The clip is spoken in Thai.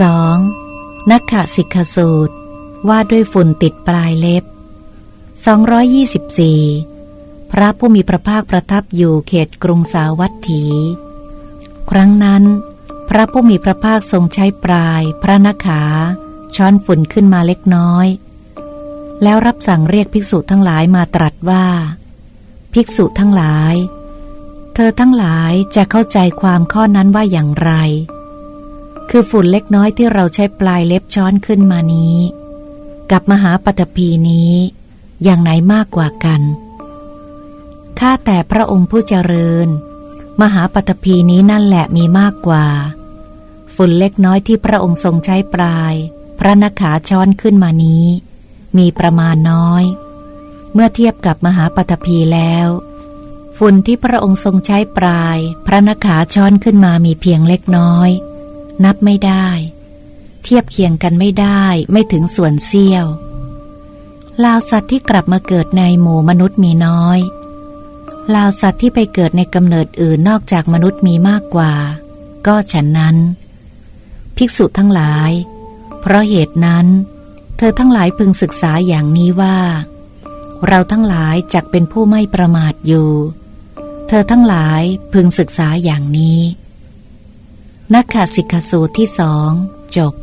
2. นักขสิกขสูตร ว่าด้วยฝุ่นติดปลายเล็บ 224 พระผู้มีพระภาคประทับอยู่เขตกรุงสาวัตถี ครั้งนั้น พระผู้มีพระภาคทรงใช้ปลาย พระนขา ช้อนฝุ่นขึ้นมาเล็กน้อย แล้วรับสั่งเรียกภิกษุทั้งหลายมาตรัสว่า ภิกษุทั้งหลาย เธอทั้งหลายจะเข้าใจความข้อนั้นว่าอย่างไร คือฝุ่นเล็กน้อยที่เราใช้ปลายเล็บช้อนขึ้นมานี้ กับมหาปฐพีนี้ อย่างไหนมากกว่ากัน ข้าแต่พระองค์ผู้เจริญ มหาปฐพีนี้นั่นแหละมีมากกว่า ฝุ่นเล็กน้อยที่พระองค์ทรงใช้ปลาย พระนขาช้อนขึ้นมานี้ มีประมาณน้อย เมื่อเทียบกับมหาปฐพีแล้วฝุ่นที่พระองค์ทรงใช้ปลาย พระนขาช้อนขึ้นมามีเพียงเล็กน้อย นับไม่ได้ เทียบเคียงกันไม่ได้ไม่ถึงส่วนเสี้ยวลาวสัตว์ที่กลับมาเกิดในหมู่มนุษย์มีน้อย ลาวสัตว์ที่ไปเกิดในกำเนิดอื่นนอกจากมนุษย์มีมากกว่า ก็ฉันนั้น ภิกษุทั้งหลาย เพราะเหตุนั้น เธอทั้งหลายพึงศึกษาอย่างนี้ว่า เราทั้งหลายจักเป็นผู้ไม่ประมาทอยู่ เธอทั้งหลายพึงศึกษาอย่างนี้ นักขสิกขสูตรที่สองจบ